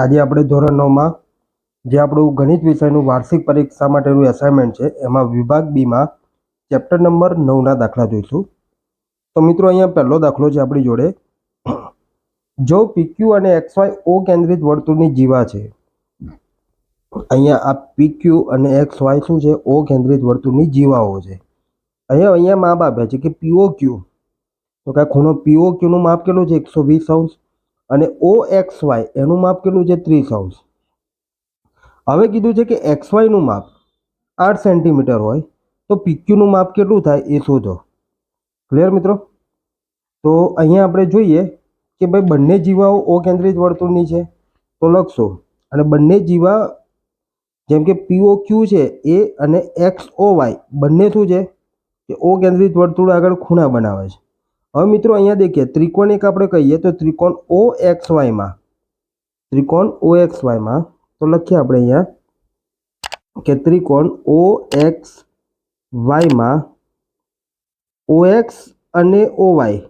આજે આપણે ધોરણ નવમાં જે આપણું ગણિત વિષયનું વાર્ષિક પરીક્ષા માટેનું એસાઇનમેન્ટ છે, એમાં વિભાગ બીમાં ચેપ્ટર નંબર નવના દાખલા જોઈશું. તો મિત્રો અહીંયા પહેલો દાખલો છે આપણી જોડે. જો પીક્યુ અને એક્સ વાય ઓ કેન્દ્રિત વર્તુળની જીવા છે, અહીંયા આ પીક્યુ અને એક્સ વાય શું છે? ઓ કેન્દ્રિત વર્તુળની જીવાઓ છે. અહીંયા અહીંયા માપ આપ્યા છે કે પીઓ ક્યુ તો કાંઈ ખૂણો પીઓ ક્યુનું માપ કેટલું છે? એકસો વીસ અંશ. અને ઓ એક્સ વાય એનું માપ કેટલું છે? ત્રીસ અંશ. હવે કીધું છે કે એક્સ વાયનું માપ આઠ સેન્ટીમીટર હોય તો પીક્યુનું માપ કેટલું થાય એ શોધો. ક્લિયર મિત્રો? તો અહીંયા આપણે જોઈએ કે ભાઈ બંને જીવાઓ ઓ કેન્દ્રિત વર્તુળની છે. તો લખશો. અને બંને જીવા જેમ કે પીઓ ક્યુ છે એ અને એક્સ ઓ વાય બંને શું છે? કે ઓ કેન્દ્રિત વર્તુળ આગળ ખૂણા બનાવે છે. હવે મિત્રો અહીંયા દેખીએ, ત્રિકોણ એક આપણે કહીએ તો ત્રિકોણ ઓ એક્સ વાયમાં ત્રિકોણ ઓ એક્સ વાયમાં તો લખીએ આપણે અહીંયા કે ત્રિકોણ ઓ એક્સ વાયમાં ઓ એક્સ અને ઓ વાય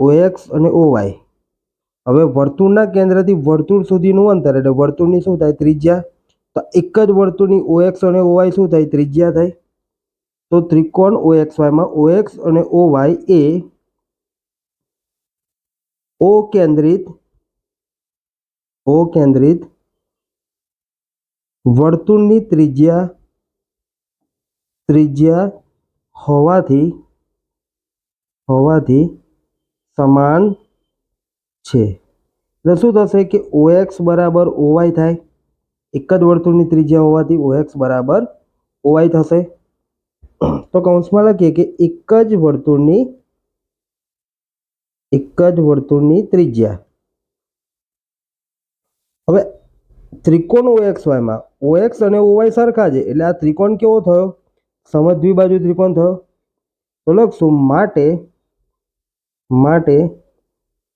ઓ એક્સ અને ઓ વાય હવે વર્તુળના કેન્દ્રથી વર્તુળ સુધીનું અંતર, એટલે વર્તુળની શું થાય? ત્રિજ્યા. તો એક જ વર્તુળની ઓ એક્સ અને ઓ વાય શું થાય? ત્રિજ્યા થાય. તો ત્રિકોણ ઓ એક્સ વાયમાં ઓ એક્સ અને ઓ વાય એ ઓ કેન્દ્રિત ઓ કેન્દ્રિત વર્તુળની ત્રિજ્યા ત્રિજ્યા હોવાથી હોવાથી સમાન છે. એટલે શું થશે કે ઓ એક્સ બરાબર ઓવાય થાય? એક જ વર્તુળની ત્રિજ્યા હોવાથી ઓ એક્સ બરાબર ઓવાય થશે. તો કૌંસમાં લખીએ કે એક જ વર્તુળની, એક જ વર્તુળની ત્રિજ્યા. હવે ત્રિકોણ ઓ એક્સ વાયમાં ઓ એક્સ અને ઓવાય સરખા છે, એટલે આ ત્રિકોણ કેવો થયો? સમદ્વિબાજુ ત્રિકોણ થયો? તો લખશું માટે માટે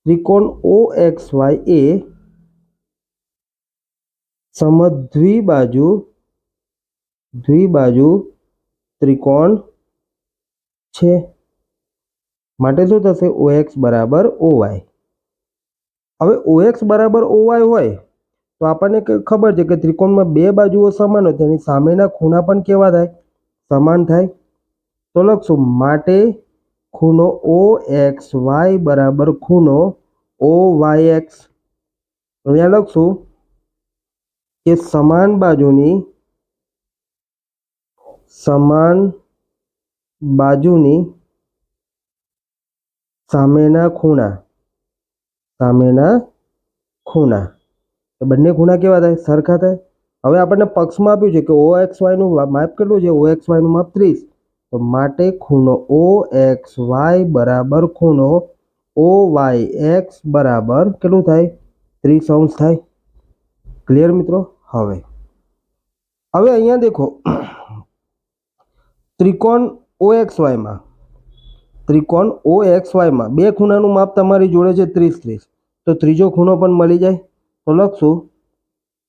ત્રિકોણ ઓ એક્સ વાય એ સમદ્વિબાજુ દ્વિબાજુ ત્રિકોણ છે. માટે શું થશે? ઓ એક્સ બરાબર ઓ વાય હવે ઓ એક્સ બરાબર ઓ વાય હોય તો આપણને ખબર છે કે ત્રિકોણમાં બે બાજુઓ સમાન હોય, તેની સામેના ખૂણા પણ કેવા થાય? સમાન થાય. તો લખશું, માટે ખૂણો ઓ એક્સ વાય બરાબર ખૂણો ઓ વાય એક્સ અહીંયા લખશું કે સમાન બાજુની સમાન બાજુની સામેના ખૂણા. સામેના ખૂણા. તો બંને ખૂણા કેવા થાય? સરખા થાય? હવે આપણને પક્ષમાં આપ્યું છે કે ઓ એક્સ વાયનું માપ કેટલું છે? ઓ એક્સ વાયનું માપ ત્રીસ. તો માટે ખૂણો ઓ એક્સ વાય બરાબર ખૂણો ઓ વાય એક્સ બરાબર કેટલું થાય? ત્રીસ અંશ થાય. ક્લિયર મિત્રો? હવે. હવે અહીંયા દેખો. ત્રિકોણ ઓ એક્સ વાયમાં ત્રિકોણ ઓ એક્સ વાયમાં બે ખૂણાનું માપ તમારી જોડે છે ત્રીસ ત્રીસ. તો ત્રીજો ખૂણો પણ મળી જાય. તો લખશું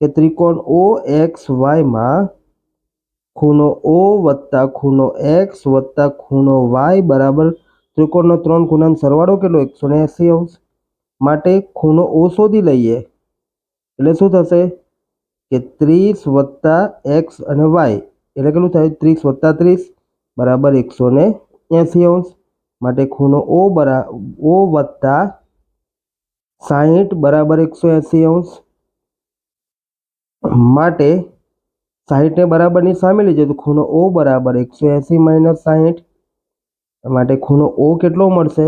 કે ત્રિકોણ ઓ એક્સ વાયમાં ખૂણો ઓ વત્તા ખૂણો એક્સ વત્તા ખૂણો વાય બરાબર ત્રિકોણનો ત્રણ ખૂણાનો સરવાળો કેટલો? એકસો ને એંસી અંશ. માટે ખૂણો ઓ શોધી લઈએ. એટલે શું થશે? કે ત્રીસ વત્તા એક્સ અને વાય. એટલે કેટલું થાય? ત્રીસ વત્તા ત્રીસ. બરાબર એકસો ને એંસી અંશ માટે ખૂણો ઓ બરા, ઓ વત્તા સાહીઠ બરાબર એકસો એંસી અંશ માટે સાહીઠને બરાબરની સામે લઈ તો ખૂણો ઓ બરાબર એકસો એંસી માઇનસ સાહીઠ માટે ખૂણો ઓ કેટલો મળશે?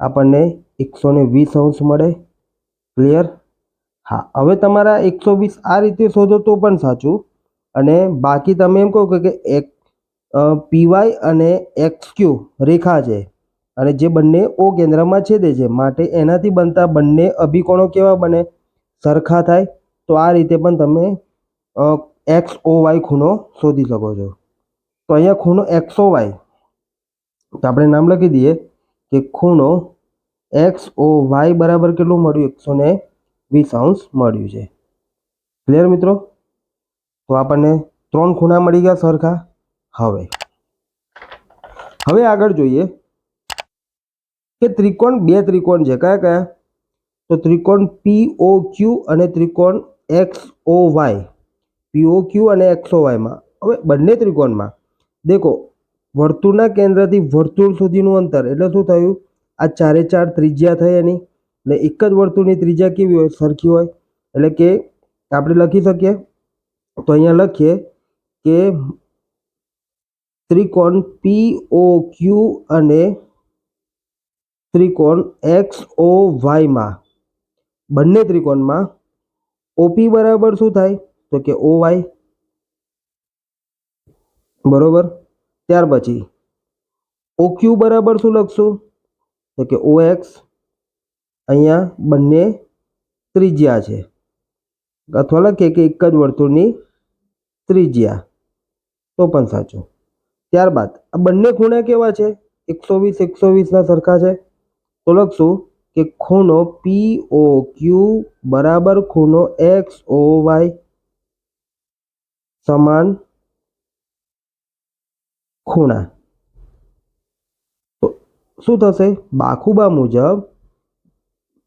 આપણને એકસો ને વીસ અંશ મળે. ક્લિયર? હા, હવે તમારા એકસો વીસ આ રીતે શોધો તો પણ સાચું. અને બાકી તમે એમ કહો કે એક પીવાય અને એક્સ ક્યુ રેખા છે. અને જે બંને ઓ કેન્દ્રમાં છેદે છે, માટે એનાથી બનતા બંને અભિકોણો કેવા બને? સરખા થાય. તો આ રીતે પણ તમે એક્સ ઓ વાય ખૂણો શોધી શકો છો. તો અહીંયા ખૂણો એક્સ વાય. તો આપણે નામ લખી દઈએ કે ખૂણો એક્સ ઓ વાય બરાબર કેટલું મળ્યું? એકસો ને વીસ અંશ મળ્યું છે. ક્લિયર મિત્રો? તો આપણને ત્રણ ખૂણા મળી ગયા સરખા. હવે. હવે આગળ જોઈએ કે ત્રિકોણ બે ત્રિકોણ છે. કયા કયા? તો ત્રિકોણ પી ઓ ક્યુ અને ત્રિકોણ X O Y P O Q અને એક્સ ઓ વાયમાં હવે બંને ત્રિકોણમાં દેખો, વર્તુળના કેન્દ્રથી વર્તુળ સુધીનું અંતર એટલે શું થયું? આ ચારે ચાર ત્રિજ્યા થઈ એની. એટલે એક જ વર્તુળની ત્રિજ્યા કેવી હોય? સરખી હોય. એટલે કે આપણે લખી શકીએ? તો અહીંયા લખીએ કે ત્રિકોણ પી ઓ ક્યુ અને ત્રિકોણ એક્સ ઓ વાયમાં બંને ત્રિકોણમાં ઓપી બરાબર શું થાય? તો કે ઓ વાય બરોબર? ત્યાર પછી ઓ ક્યુ બરાબર શું લખશું? તો કે ઓ એક્સ અહીંયા બંને ત્રિજ્યા છે. અથવા લખીએ કે એક જ વર્તુળની ત્રિજ્યા. તો પણ સાચું. ત્યારબાદ આ બંને ખૂણા કેવા છે? એકસો વીસ, એકસો વીસના સરખા છે. તો લખશું કે ખૂણો પી ઓ ક્યુ બરાબર ખૂણો એક્સ ઓ વાય સમાન ખૂણા. તો શું થશે? બાખુબા મુજબ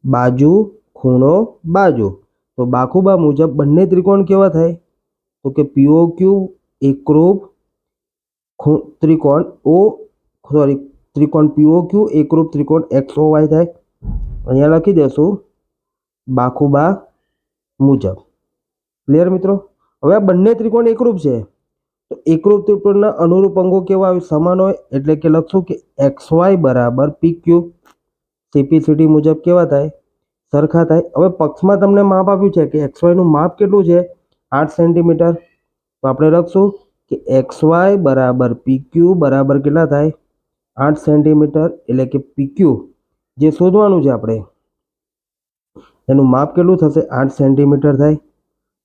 બાજુ ખૂણો બાજુ. તો બાખુબા મુજબ બંને ત્રિકોણ કેવા થાય? તો કે પીઓ ક્યુ એકરૂપ ત્રિકોણ ઓ, સોરી, ત્રિકોણ પીઓ ક્યુ એકરૂપ ત્રિકોણ એક્સ ઓ વાય થાય. અહીંયા લખી દેશું બાખુબા મુજબ. ક્લિયર મિત્રો? હવે આ બંને ત્રિકોણ એકરૂપ છે. તો એકરૂપ ત્રિકોણના અનુરૂપ અંગો કેવા આવે સમાન હોય, એટલે કે લખશું કે એક્સ વાય બરાબર પી ક્યુ. સીપીસીટી મુજબ કેવા થાય? સરખા થાય. હવે પક્ષમાં તમને માપ આપ્યું છે કે એક્સ વાયનું માપ કેટલું છે? આઠ સેન્ટીમીટર. તો આપણે લખશું કે એક્સ વાય બરાબર પીક્યુ બરાબર કેટલા થાય? આઠ સેન્ટીમીટર એટલે કે પીક્યુ જે શોધવાનું છે આપણે, એનું માપ કેટલું થશે? આઠ સેન્ટીમીટર થાય.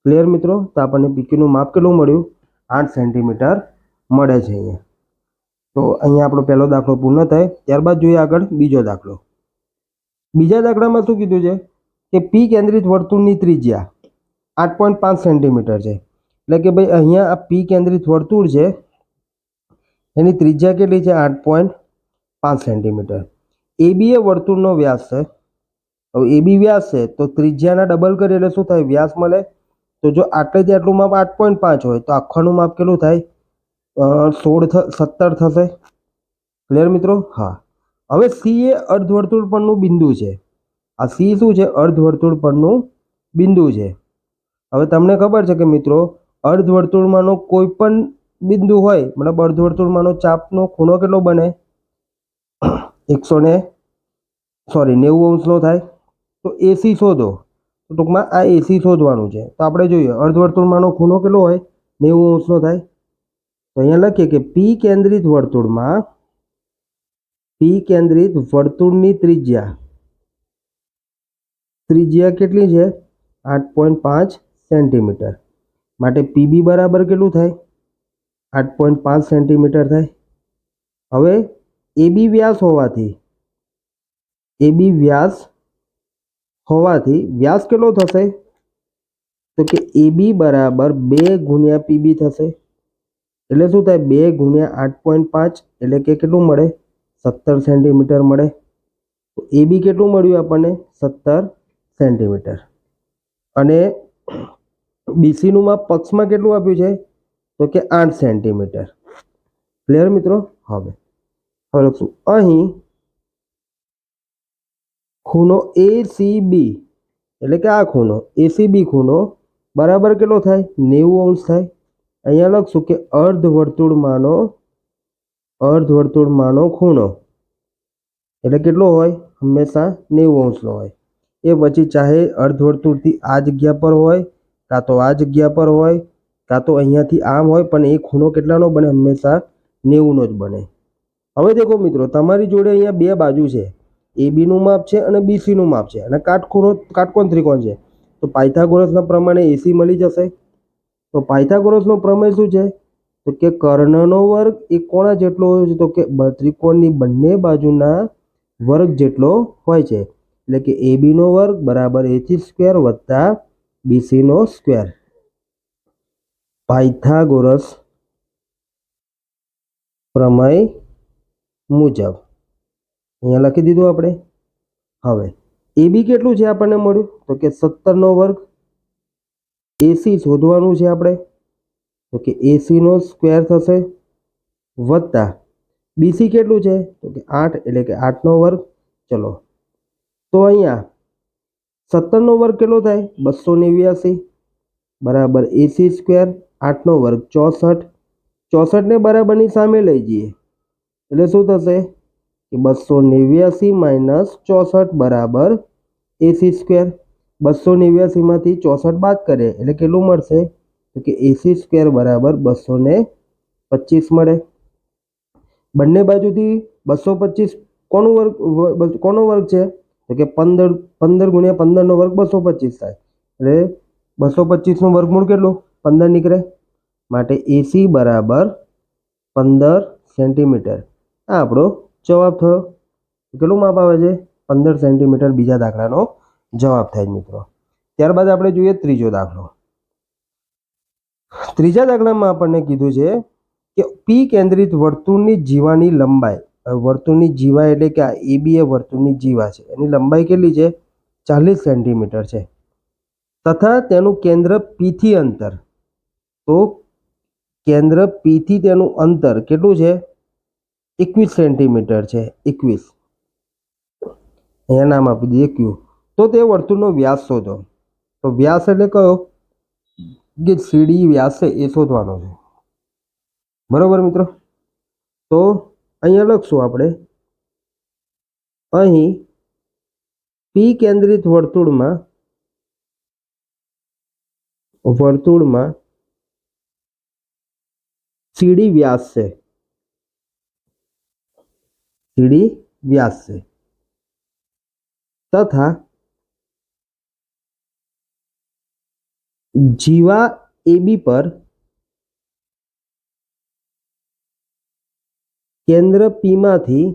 ક્લિયર મિત્રો? તો આપણને પીક્યુનું માપ કેટલું મળ્યું? આઠ સેન્ટીમીટર મળે છે અહીંયા. તો અહીંયા આપણો પહેલો દાખલો પૂર્ણ થાય. ત્યારબાદ જોઈએ આગળ બીજો દાખલો. બીજા દાખલામાં શું કીધું છે? કે પી કેન્દ્રિત વર્તુળની ત્રિજ્યા આઠ પોઈન્ટ પાંચ સેન્ટીમીટર છે. એટલે કે ભાઈ અહીંયા આ પી કેન્દ્રિત વર્તુળ છે, એની ત્રિજ્યા કેટલી છે? આઠ પોઈન્ટ પાંચ સેન્ટીમીટર. એ બી એ વર્તુળનો વ્યાસ છે. હવે એ બી વ્યાસ છે, તો ત્રિજ્યાના ડબલ કરીએ એટલે શું થાય? વ્યાસ મળે. તો જો આટલેથી આટલું માપ આઠ પોઈન્ટ પાંચ હોય, તો આખાનું માપ કેટલું થાય? સોળ સત્તર થશે. ક્લિયર મિત્રો? હા. હવે સી એ અર્ધવર્તુળ પરનું બિંદુ છે. આ સી શું છે? અર્ધવર્તુળ પરનું બિંદુ છે. હવે તમને ખબર છે કે મિત્રો અર્ધવર્તુળમાંનો કોઈ પણ બિંદુ હોય, મતલબ અર્ધવર્તુળમાંનો ચાપનો ખૂણો કેટલો બને? એકસો ને સોરી નેવું અંશનો થાય. તો એસી શોધો. તો ટૂંકમાં આ એસી શોધવાનું છે. તો આપણે જોઈએ, અર્ધવર્તુળમાંનો ખૂણો કેટલો હોય? નેવું અંશનો થાય. તો અહીંયા લખીએ કે પી કેન્દ્રિત વર્તુળમાં પી કેન્દ્રિત વર્તુળની ત્રિજ્યા. ત્રિજ્યા કેટલી છે? આઠ પોઈન્ટ પાંચ સેન્ટીમીટર. માટે પીબી બરાબર કેટલું થાય? આઠ પોઈન્ટ પાંચ સેન્ટીમીટર થાય. હવે એબી વ્યાસ હોવાથી એબી વ્યાસ હોવાથી વ્યાસ કેટલો થશે? તો કે એબી બરાબર બે ગુણ્યા પીબી થશે. એટલે શું થાય? બે ગુણ્યા આઠ પોઈન્ટ પાંચ એટલે કે કેટલું મળે? સત્તર સેન્ટીમીટર મળે. તો એબી કેટલું મળ્યું આપણને? સત્તર સેન્ટીમીટર. અને બીસીનું માપ પક્ષમાં કેટલું આપ્યું છે? તો કે આઠ સેન્ટીમીટર. ક્લિયર મિત્રો? હવે. હવે લખશું. અહીં ખૂણો એ સી બી એટલે કે આ ખૂણો એસીબી ખૂણો બરાબર કેટલો થાય? નેવું અંશ થાય. અહીંયા લખશું કે અર્ધવર્તુળમાંનો અર્ધવર્તુળમાંનો ખૂણો. એટલે કેટલો હોય? હંમેશા નેવું અંશનો હોય. એ પછી ચાહે અર્ધ વર્તુળથી આ જગ્યા પર હોય કાં તો આ જગ્યા પર હોય, કાં તો અહીંયાથી આમ હોય, પણ એ ખૂણો કેટલાનો બને? હંમેશા નેવુંનો જ બને. હવે દેખો મિત્રો, તમારી જોડે અહીંયા બે બાજુ છે. એ બીનું માપ છે અને બીસીનું માપ છે. અને કાટખૂણો, કાટકોણ ત્રિકોણ છે. તો પાયથાગોરસના પ્રમાણે એસી મળી જશે. તો પાયથાગોરસનો પ્રમેય શું છે? તો કે કર્ણનો વર્ગ એ કોણા જેટલો હોય છે, તો કે ત્રિકોણની બંને બાજુના વર્ગ જેટલો હોય છે. એટલે કે એ બીનો વર્ગ બરાબર એસી સ્ક્વેર વત્તા બીસીનો સ્ક્વેર પાયથાગોરસ પ્રમેય મુજબ. અહીંયા લખી દીધું આપણે. હવે એ બી કેટલું છે આપણને મળ્યું? તો કે સત્તરનો વર્ગ. એસી શોધવાનું છે આપણે. તો કે એસીનો સ્ક્વેર થશે વત્તા બીસી કેટલું છે? તો કે આઠ, એટલે કે આઠનો વર્ગ. ચલો. તો અહીંયા સત્તરનો વર્ગ કેટલો થાય? બસો નેવ્યાસી. બરાબર એસી સ્ક્વેર, આઠનો વર્ગ ચોસઠ. ચોસઠને બરાબરની સામે લઈ જઈએ. એટલે શું થશે? કે બસો નેવ્યાસી માઇનસ ચોસઠ બરાબર એસી સ્ક્વેર. બસો નેવ્યાસીમાંથી ચોસઠ બાદ કરીએ, એટલે કેટલું મળશે? તો કે એસી સ્ક્વેર બરાબર બસો ને પચીસ મળે. બંને બાજુથી બસો પચીસ કોનો વર્ગ કોનો વર્ગ છે? તો કે પંદર પંદર ગુણ્યા પંદરનો વર્ગ બસો પચીસ થાય. એટલે બસો પચીસનું વર્ગમૂળ કેટલું? પંદર નીકળે. માટે એસી બરાબર પંદર સેન્ટીમીટર. આ આપણો જવાબ થયો. કેટલું માપ આવે છે? પંદર સેન્ટીમીટર બીજા દાખલાનો જવાબ થાય મિત્રો. ત્યારબાદ આપણે જોઈએ ત્રીજો દાખલો. ત્રીજા દાખલામાં આપણને કીધું છે કે પી કેન્દ્રિત વર્તુળની જીવાની લંબાઈ વર્તુળની જીવા એટલે કે આ એબી એ વર્તુળની જીવા છે. એની લંબાઈ કેટલી છે? ચાલીસ સેન્ટીમીટર છે. તથા તેનું કેન્દ્ર પીથી અંતર. તો કેન્દ્ર પીથી તેનું અંતર કેટલું છે? એકવીસ સેન્ટીમીટર છે. એકવીસ. અહીંયા નામ આપી દઈએ ક્યુ તો તે વર્તુળનો વ્યાસ શોધો. તો વ્યાસ એટલે કયો? જે સીડી વ્યાસ છે એ શોધવાનો છે. બરોબર મિત્રો? તો અહીંયા લખશું આપણે. અહીં પી કેન્દ્રિત વર્તુળમાં વર્તુળમાં સીડી વ્યાસ છે. સીડી વ્યાસ છે. તથા જીવા એબી પર કેન્દ્ર પીમાંથી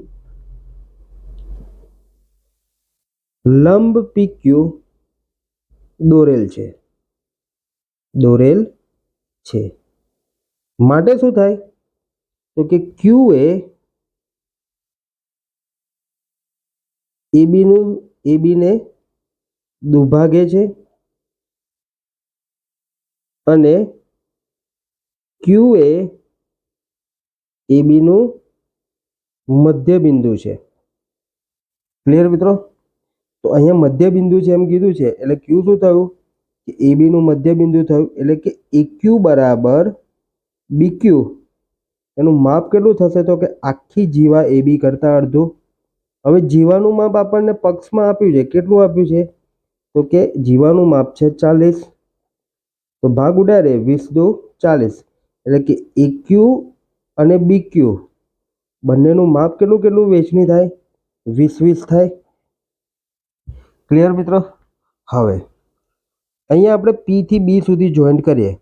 લંબ પીક્યુ દોરેલ છે. દોરેલ છે. માટે શું થાય? તો કે ક્યુ એ એબીનું એબીને દુભાગે છે અને ક્યુ એ એબીનું મધ્ય બિંદુ છે. ક્લિયર મિત્રો? તો અહીંયા મધ્ય બિંદુ છે એમ કીધું છે, એટલે ક્યુ શું થયું? કે એબીનું મધ્ય બિંદુ થયું, એટલે કે એક્યુ બરાબર બી ક્યુ એનું માપ કેટલું થશે તો કે આખી જીવા એબી કરતાં અડધું. હવે જીવાનું માપ આપણને પક્ષમાં આપ્યું છે, કેટલું આપ્યું છે? તો કે જીવાનું માપ છે ચાલીસ. તો ભાગ ઉડાડે, વીસ દો ચાલીસ. એટલે કે એક્યુ અને બીક્યુ બંનેનું માપ કેટલું કેટલું વેચની થાય? વીસ વીસ થાય? ક્લિયર મિત્રો? હવે, અહીંયા આપણે પી થી બી સુધી જોઈન્ટ કરીએ.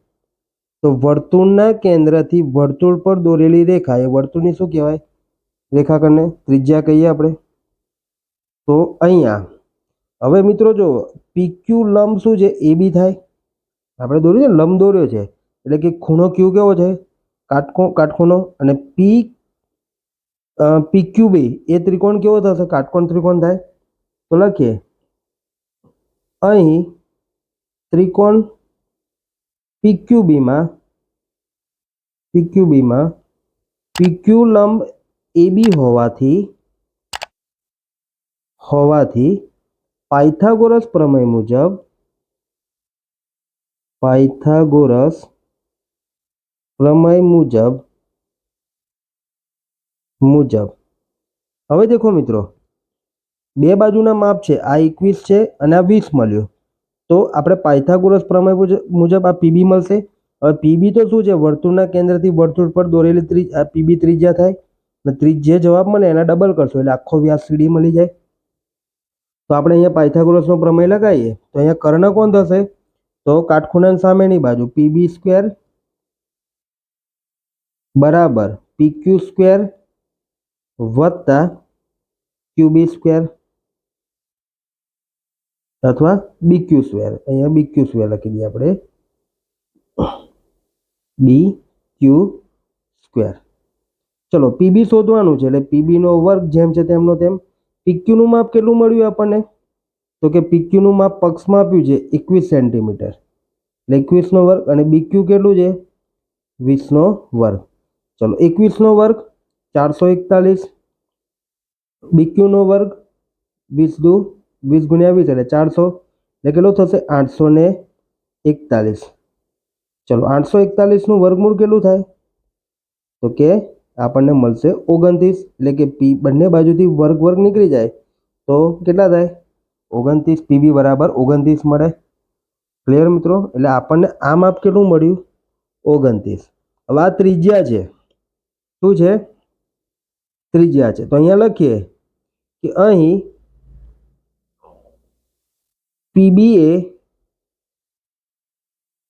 તો વર્તુળના કેન્દ્રથી વર્તુળ પર દોરેલી રેખા, એ વર્તુળની શું કહેવાય? રેખાખંડને ત્રિજ્યા કહીએ આપણે. તો અહીંયા, હવે મિત્રો જો પીક્યુ લંબ શું છે? એ બી થાય. આપણે દોર્યું છે, લંબ દોર્યો છે. એટલે કે ખૂણો ક્યુ કેવો છે? કાટખૂ, કાટખૂણો અને પી પીક્યુ બી એ ત્રિકોણ કેવો થશે કાટકોણ ત્રિકોણ થાય તો લખીએ અહીં ત્રિકોણ પીક્યુબીમાં પીક્યુબીમાં પીક્યુ લંબ એબી હોવાથી હોવાથી પાયથાગોરસ પ્રમેય મુજબ પાયથાગોરસ પ્રમેય મુજબ મુજબ. હવે દેખો મિત્રો, બે બાજુના માપ છે, આ એકવીસ છે અને આ વીસ મળ્યો. તો આપણે પાયથાગોરસ પ્રમેય મુજબ- આ પીબી મળશે. હવે પીબી તો શું છે? વર્તુળના કેન્દ્રથી વર્તુળ પર દોરેલી ત્રિજ આ પીબી ત્રિજ્યા થાય અને ત્રીજ જે જવાબ મળે એના ડબલ કરશો એટલે આખો વ્યાસ સીડી મળી જાય. તો આપણે અહીંયા પાયથાગોરસનો પ્રમેય લગાવીએ. તો અહીંયા કર્ણ કોણ થશે? તો કાટખૂણાની સામેની બાજુ પીબી સ્ક્વેર બરાબર પીક્યુ સ્ક્વેર વત્તા ક્યુબી સ્ક્વેર અથવા બીક્યુ સ્ક્વેર. અહીંયા બીક્યુ સ્ક્વેર લખી દઈએ આપણે. B Q square. ચલો પીબી શોધવાનું છે એટલે પીબીનો વર્ગ જેમ છે તેમનો તેમ પીક્યુનું માપ કેટલું મળ્યું આપણને? તો કે પીક્યુનું માપ પક્ષમાં આપ્યું છે એકવીસ સેન્ટીમીટર. એટલે એકવીસનો વર્ગ અને બીક્યુ કેટલું છે? વીસનો વર્ગ. ચલો, એકવીસનો વર્ગ ચારસો એકતાલીસ, બીક્યુનો વર્ગ વીસ દુ વીસ ગુણ્યા વીસ એટલે ચારસો એટલે કેટલો થશે? આઠસો ને એકતાલીસ. ચલો, આઠસો એકતાલીસનું વર્ગમૂળ કેટલું થાય? તો કે આપણને મળશે ઓગણત્રીસ, એટલે કે પી બંને બાજુથી વર્ગ વર્ગ નીકળી જાય, તો કેટલા થાય? ઓગણત્રીસ પીબી બરાબર ઓગણત્રીસ મળે. ક્લિયર મિત્રો? એટલે આપણને આ માપ કેટલું મળ્યું? ઓગણત્રીસ. હવે આ ત્રિજ્યા છે. શું છે? ત્રિજ્યા છે. તો અહીંયા લખીએ કે અહીં પીબી એ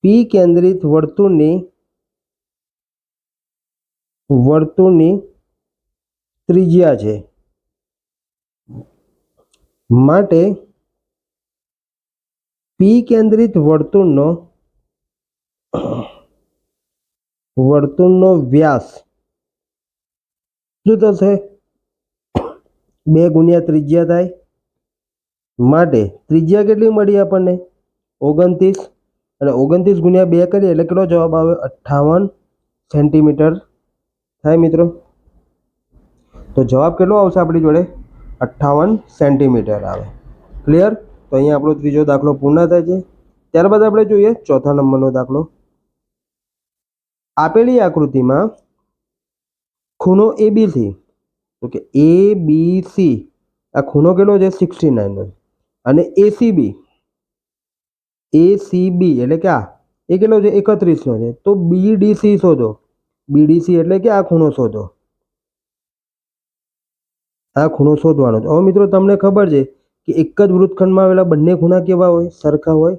પી કેન્દ્રિત વર્તુળની વર્તુળની ત્રિજ્યા છે. માટે પી કેન્દ્રિત વર્તુળનો વર્તુળનો વ્યાસ શું થશે? બે ગુણ્યા ત્રિજ્યા થાય માટે ત્રિજ્યા કેટલી મળી આપણને? ઓગણત્રીસ. અને ઓગણત્રીસ ગુણ્યા બે કરીએ એટલે કેટલો જવાબ આવે? અઠ્ઠાવન સેન્ટીમીટર. થાય મિત્રો? તો જવાબ કેટલો આવશે આપણી જોડે? અઠ્ઠાવન સેન્ટીમીટર આવે. ક્લિયર તો અહીંયા આપણો ત્રીજો દાખલો પૂર્ણ થાય છે. ત્યારબાદ આપણે જોઈએ ચોથા નંબરનો દાખલો. આપેલી આકૃતિમાં ખૂણો એબીસી તો કે એ બી સી આ ખૂણો કેટલો છે? સિક્સટી નાઇન અને એસીબી એસીબી એટલે કે આ. એ કેટલો છે? એકત્રીસનો છે. તો બીડીસી શોધો. બીડીસી એટલે કે આ ખૂણો શોધો. આ ખૂણો શોધવાનો છે. હવે મિત્રો તમને ખબર છે કે એક જ વૃત્તખંડમાં આવેલા બંને ખૂણા કેવા હોય? સરખા હોય.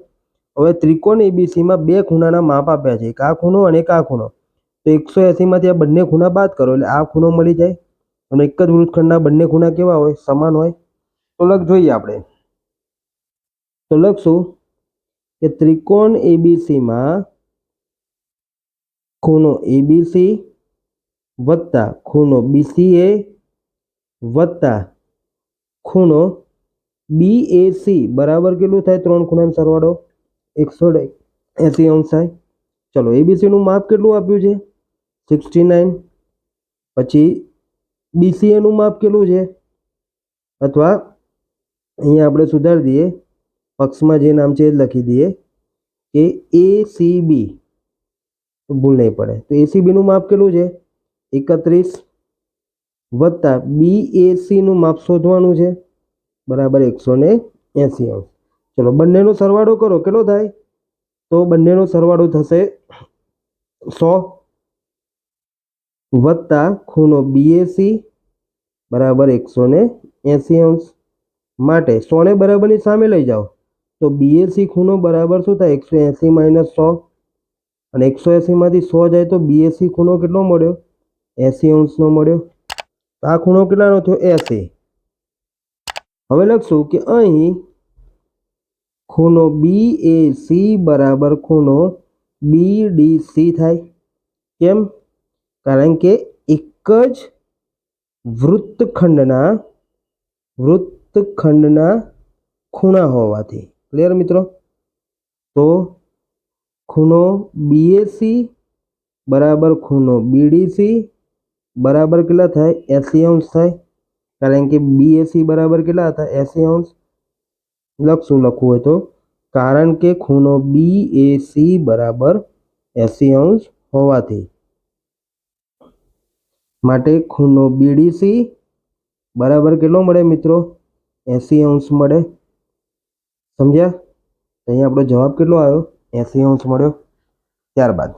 હવે ત્રિકોણ એબીસીમાં બે ખૂણાના માપ આપ્યા છે. એક આ ખૂણો અને એક આ ખૂણો. તો એકસો એંસીમાંથી આ બંને ખૂણા બાદ કરો એટલે આ ખૂણો મળી જાય અને એક જ વૃત્તખંડના બંને ખૂણા કેવા હોય? સમાન હોય. તો લખ જોઈએ આપણે. તો લખશું કે ત્રિકોણ એબીસીમાં ખૂણો એબીસી વત્તા ખૂણો બીસીએ વત્તા ખૂણો બીએસી. બરાબર કેટલું થાય? ત્રણ ખૂણાનો સરવાળો એકસો એંસી અંશ થાય. ચલો એબીસીનું માપ કેટલું આપ્યું છે? સિક્સટી નાઇન, પછી બીસીએનું માપ કેટલું છે? અથવા અહીંયા આપણે સુધારી દઈએ, પક્ષમાં જે નામ છે એ લખી દઈએ કે એ સી બી ભૂલ નહીં પડે. તો એસીબીનું માપ કેટલું છે? એકત્રીસ વત્તા બી એસીનું માપ શોધવાનું છે, બરાબર એકસો ને એંસી અંશ. ચલો, બંનેનો સરવાળો કરો. કેટલો થાય? તો બંનેનો સરવાળો થશે સો. વત્તા ખૂણો બીએસી બરાબર એકસો ને એંસી અંશ માટે સોને બરાબરની સામે લઈ જાઓ. તો બીએસી ખૂણો બરાબર શું થાય? એકસો એંસી માઇનસ સો. અને એકસો એંસીમાંથી સો જાય તો બીએસી ખૂણો કેટલો મળ્યો? એંસી અંશનો મળ્યો. આ ખૂણો કેટલાનો થયો? એંસી. હવે લખશું કે અહીં ખૂણો બી એ સી બરાબર ખૂણો બી ડી સી થાય. કેમ? કારણ કે એક જ વૃત્તખંડના વૃત્તખંડના ખૂણા હોવાથી. ક્લિયર મિત્રો? તો ખૂણો બીએસી બરાબર ખૂણો બીડીસી બરાબર કેટલા થાય? એસી અંશ થાય. કારણ કે બીએસી બરાબર કેટલા હતા? એસી અંશ. લખશું, લખવું હોય તો. કારણ કે ખૂણો બી એ સી બરાબર એસી અંશ હોવાથી. માટે ખૂણો બીડીસી બરાબર કેટલો મળે મિત્રો? એસી અંશ મળે. સમજ્યા? અહીંયા આપણો જવાબ કેટલો આવ્યો? એસી અંશ મળ્યો. ત્યારબાદ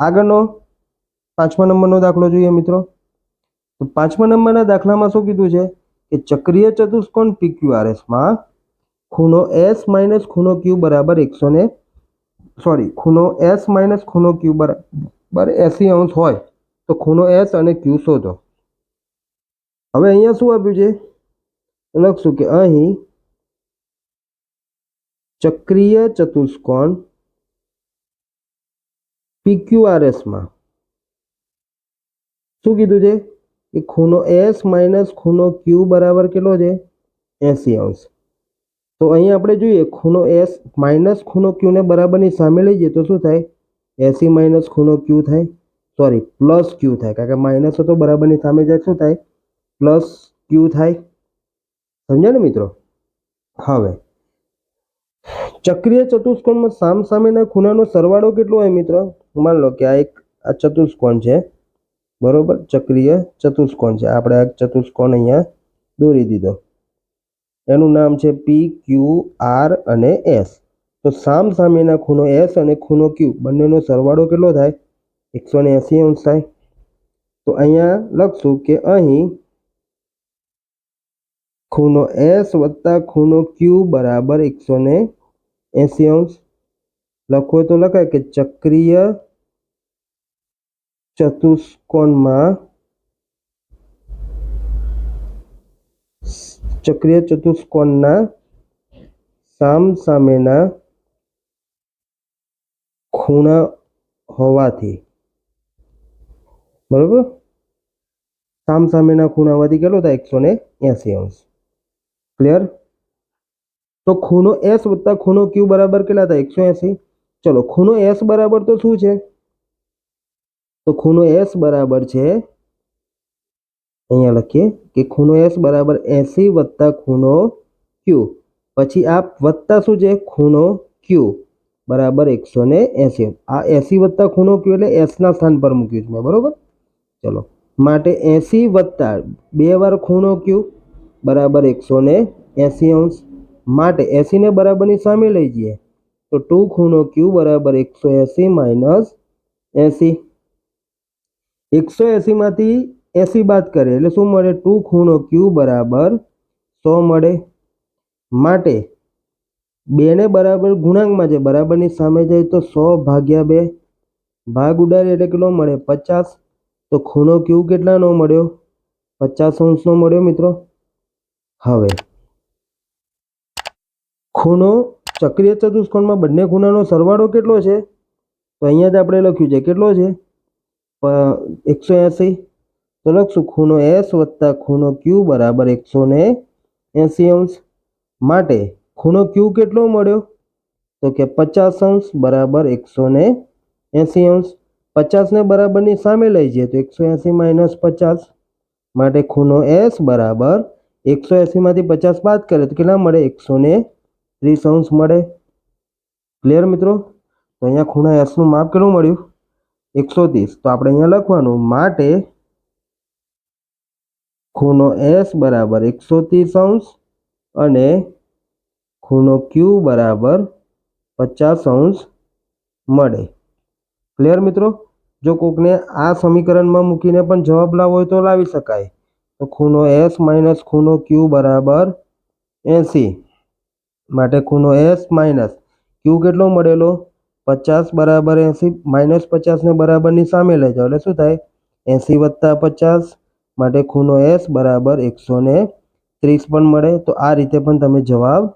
આગળનો પાંચમા નંબરનો દાખલો જોઈએ મિત્રો. તો પાંચમા નંબરના દાખલામાં શું કીધું છે? કે ચક્રીય ચતુષ્કોણ પીક્યુઆરએસમાં ખૂણો એસ માઇનસ ખૂણો ક્યુ બરાબર એકસો ને, સોરી, ખૂણો એસ માઇનસ ખૂણો ક્યુ બરાબર એસી અંશ હોય. તો ખૂણો એસ અને ક્યુ શોધો. હવે અહીંયા શું આપ્યું છે? લખશું કે અહીં ચક્રીય ચતુષ્કોણ પીક્યુઆરએસમાં શું કીધું છે? કે ખૂણો એસ માઇનસ ખૂણો ક્યુ બરાબર કેટલો છે? એસી અંશ. તો અહીં આપણે જોઈએ, ખૂણો એસ માઇનસ ખૂણો ક્યુને બરાબરની સામે લઈ જઈએ તો શું થાય? એસી માઇનસ ખૂણો ક્યુ થાય. સોરી, પ્લસ ક્યુ થાય. કારણ કે માઇનસ હતો બરાબરની સામે જાય શું થાય? પ્લસ ક્યુ થાય. સમજ્યા ને મિત્રો? હવે, ચક્રીય ચતુષ્કોણમાં સામ સામેના ખૂણાનો સરવાળો કેટલો હોય મિત્રો? માન લો કે આ એક, આ ચતુષ્કોણ છે. બરોબર? ચક્રીય ચતુષ્કોણ છે. આપણે આ ચતુષ્કોણ અહીંયા દોરી દીધો. એનું નામ છે પી ક્યુ આર અને એસ તો સામ સામેના ખૂણો એસ અને ખૂણો ક્યુ બંનેનો સરવાળો કેટલો થાય? એકસો ને એંસી અંશ થાય તો અહીંયા લખશું કે અહીં ખૂણો એસ વત્તા ખૂણો ક્યુ બરાબર એકસો ને એંસી અંશ લખવું હોય તો લખાય કે ચક્રીય ચતુષ્કોણમાં ચક્રીય ચતુષ્કોણના સામ સામેના ખૂણા હોવાથી બરોબર? સામ સામેના ખૂણા હોવાથી કેટલો થાય? એકસો ને એંસી અંશ. ક્લિયર તો ખૂણો એસ વત્તા ખૂણો ક્યુ બરાબર કેટલા થાય? એકસો એંસી. ચલો, ખૂણો એસ બરાબર તો શું છે? તો ખૂણો એસ બરાબર છે, અહીંયા લખીએ કે ખૂણો એસ બરાબર એંસી વત્તા ખૂણો ક્યુ. પછી આ વત્તા શું છે? ખૂણો ક્યુ બરાબર એકસો ને એંસી. આ એંસી વત્તા ખૂણો ક્યુ એટલે એસના સ્થાન પર મૂક્યું છે મેં, બરોબર? ચલો માટે એંસી વત્તા બે વાર ખૂણો ક્યુ બરાબર એકસો ને એંસી અંશ માટે એંસીને બરાબરની સામે લઈ જઈએ તો ટુ ખૂણો ક્યુ બરાબર એકસો એંસી માઇનસ એંસી એકસો એંસીમાંથી એંસી બાદ કરીએ એટલે શું મળે ટુ ખૂણો ક્યુ બરાબર સો મળે માટે બેને બરાબર ગુણાંકમાં છે બરાબરની સામે જાય તો સો ભાગ્યા બે ભાગ ઉડાડીએ એટલે કેટલો મળે પચાસ તો ખૂણો ક્યુ કેટલાનો મળ્યો? પચાસ અંશનો મળ્યો મિત્રો? હવે. ખૂણો ચક્રીય ચતુષ્કોણમાં બંને ખૂણાનો સરવાળો કેટલો છે? તો અહીંયા જ આપણે લખ્યું છે કેટલો છે? એકસો એંસી. તો લખશું ખૂણો એસ વત્તા ખૂણો ક્યુ બરાબર એકસો ને એંસી અંશ. માટે ખૂણો ક્યુ કેટલો મળ્યો? તો કે પચાસ અંશ બરાબર એકસો ને એંસી અંશ. પચાસને બરાબરની સામે લઈ જઈએ તો એકસો એંસી માઇનસ પચાસ માટે ખૂણો એસ બરાબર એકસો એંસીમાંથી પચાસ બાદ કરે તો કેટલા મળે? એકસો ને ત્રીસ અંશ મળે. ક્લિયર મિત્રો? તો અહીંયા ખૂણા એસનું માપ કેટલું મળ્યું? એકસો ત્રીસ. તો આપણે અહીંયા લખવાનું માટે ખૂણો એસ બરાબર એકસો ત્રીસ અંશ અને ખૂણો ક્યુ બરાબર પચાસ અંશ મળે. ક્લિયર મિત્રો? જો કોકને આ સમીકરણમાં મૂકીને પણ જવાબ લાવવો હોય તો લાવી શકાય. તો ખૂણો એસ માઇનસ ખૂણો ક્યુ બરાબર એંસી. માટે ખૂણો એસ માઇનસ ક્યુ કેટલો મળેલો? પચાસ બરાબર એંસી માઇનસ પચાસને બરાબરની સામે લઈ જાઓ. એટલે શું થાય? એંસી વત્તા પચાસ, માટે ખૂણો એસ બરાબર એકસો ને ત્રીસ પણ મળે. તો આ રીતે પણ તમે જવાબ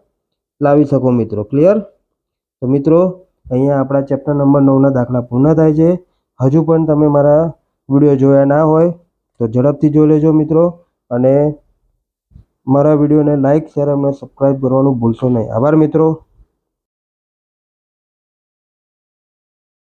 લાવી શકો મિત્રો. ક્લિયર તો મિત્રો અહીંયા આપણા ચેપ્ટર નંબર નવના દાખલા પૂર્ણ થાય છે. હજુ પણ તમે મારા વીડિયો જોયા ના હોય તો ઝડપથી જોઈ લેજો મિત્રો. અને મારા વિડીયોને લાઇક શેર અને સબસ્ક્રાઈબ કરવાનું ભૂલશો નહીં. આભાર મિત્રો.